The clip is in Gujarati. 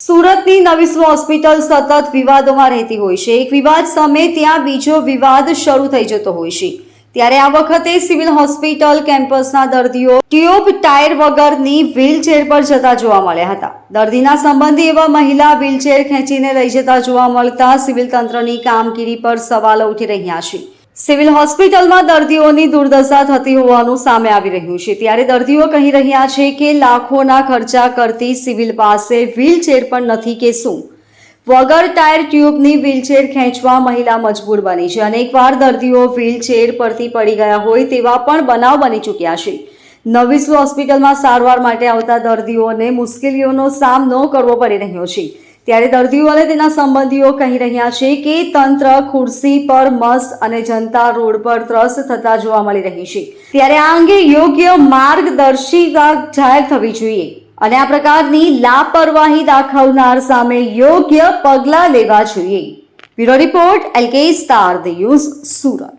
સુરતની નવીસુ હોસ્પિટલ સતત વિવાદોમાં રહેતી હોય છે. એક વિવાદ સામે ત્યાં બીજો વિવાદ શરૂ થઈ જતો હોય છે. ત્યારે આ વખતે સિવિલ હોસ્પિટલ કેમ્પસના દર્દીઓ ટ્યુબ ટાયર વગરની વ્હીલચેર પર જતા જોવા મળ્યા હતા. દર્દીના સંબંધી એવા મહિલા વ્હીલચેર ખેંચીને લઈ જતા જોવા મળતા સિવિલ તંત્રની કામગીરી પર સવાલો ઉઠી રહ્યા છે. સિવિલ હોસ્પિટલમાં દર્દીઓની દુર્દશા થતી હોવાનું સામે આવી રહ્યું છે. ત્યારે દર્દીઓ કહી રહ્યા છે કે લાખોના ખર્ચા કરતી સિવિલ પાસે વ્હીલચેર પણ નથી કે શું. વગર ટાયર ટ્યુબની વ્હીલચેર ખેંચવા મહિલા મજબૂર બની છે. અનેકવાર દર્દીઓ વ્હીલચેર પરથી પડી ગયા હોય તેવા પણ બનાવ બની ચૂક્યા છે. નવીસુ હોસ્પિટલમાં સારવાર માટે આવતા દર્દીઓને મુશ્કેલીઓનો સામનો કરવો પડી રહ્યો છે. ત્યારે દર્દીઓ અને તેના સંબંધીઓ કહી રહ્યા છે કે તંત્ર ખુરશી પર મસ્ત અને જનતા રોડ પર ત્રસ્ત થતા જોવા મળી રહી છે. ત્યારે આ અંગે યોગ્ય માર્ગદર્શિકા જાહેર થવી જોઈએ અને આ પ્રકારની લાપરવાહી દાખવનાર સામે યોગ્ય પગલાં લેવા જોઈએ. Bureau report LK star the news Surat.